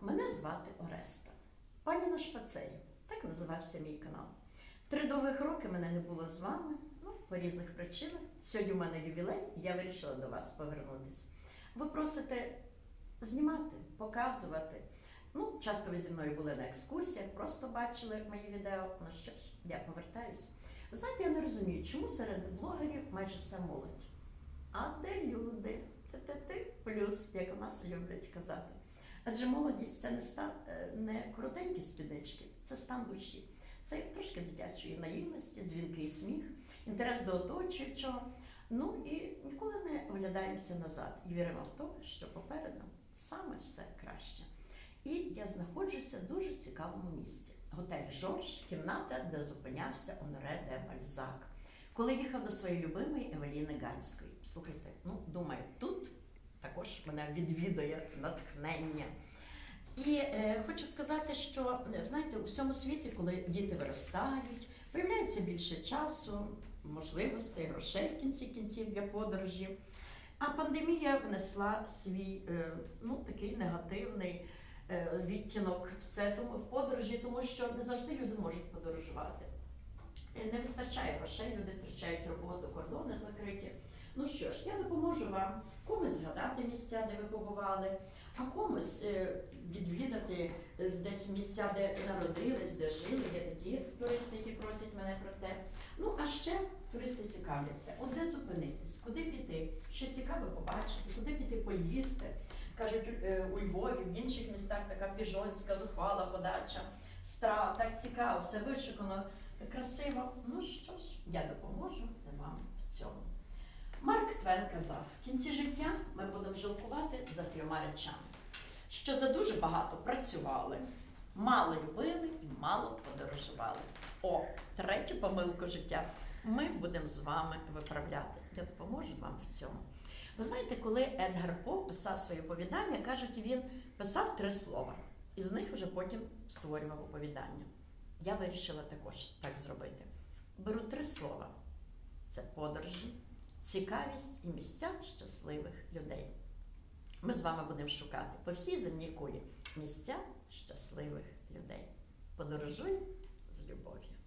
мене звати Ореста. Пані на шпацері, так називався мій канал. Три довгих роки мене не було з вами, ну, по різних причинах. Сьогодні у мене ювілей, і я вирішила до вас повернутися. Ви просите знімати, показувати. Ну, часто ви зі мною були на екскурсіях, просто бачили мої відео. Ну що ж, я повертаюсь. Ви знаєте, я не розумію, чому серед блогерів майже все молодь. А де люди? Ти-ти-ти плюс, як у нас люблять казати. Адже молодість це не, ста, е, не коротенькі спіднички, це стан душі. Це трошки дитячої наївності, дзвінкий сміх, інтерес до оточуючого. Ну і ніколи не оглядаємося назад і віримо в те, що попереду саме все краще. І я знаходжуся в дуже цікавому місці. Готель Жорж, кімната, де зупинявся Оноре де Бальзак, коли їхав до своєї любимої Евеліни Ганської. Слухайте, ну думаю, тут також мене відвідує натхнення. І е, хочу сказати, що е, знаєте, у всьому світі, коли діти виростають, появляється більше часу, можливостей, грошей в кінці кінців для подорожі. А пандемія внесла свій е, ну, такий негативний е, відтінок в це тому в подорожі, тому що не завжди люди можуть подорожувати. Е, Не вистачає грошей, люди втрачають роботу, кордони закриті. Ну що ж, я допоможу вам комусь згадати місця, де ви побували, а комусь е, відвідати е, десь місця, де народились, де жили. Є такі туристи, які просять мене про те. Ну а ще туристи цікавляться, от де зупинитись, куди піти, що цікаве побачити, куди піти поїсти. Кажуть, е, у Львові, в інших містах така піжонська, зухвала подача, страв, так цікаво, все вишукано, красиво. Ну що ж, я допоможу вам в цьому. Твен казав: в кінці життя ми будемо жалкувати за трьома речами, що за дуже багато працювали, мало любили і мало подорожували. О, третю помилку життя ми будемо з вами виправляти. Я допоможу вам в цьому. Ви знаєте, коли Едгар По писав своє оповідання, кажуть, він писав три слова, і з них вже потім створював оповідання. Я вирішила також так зробити. Беру три слова: це подорожі, цікавість і місця щасливих людей. Ми з вами будемо шукати по всій земній кулі місця щасливих людей. Подорожуй з любов'ю.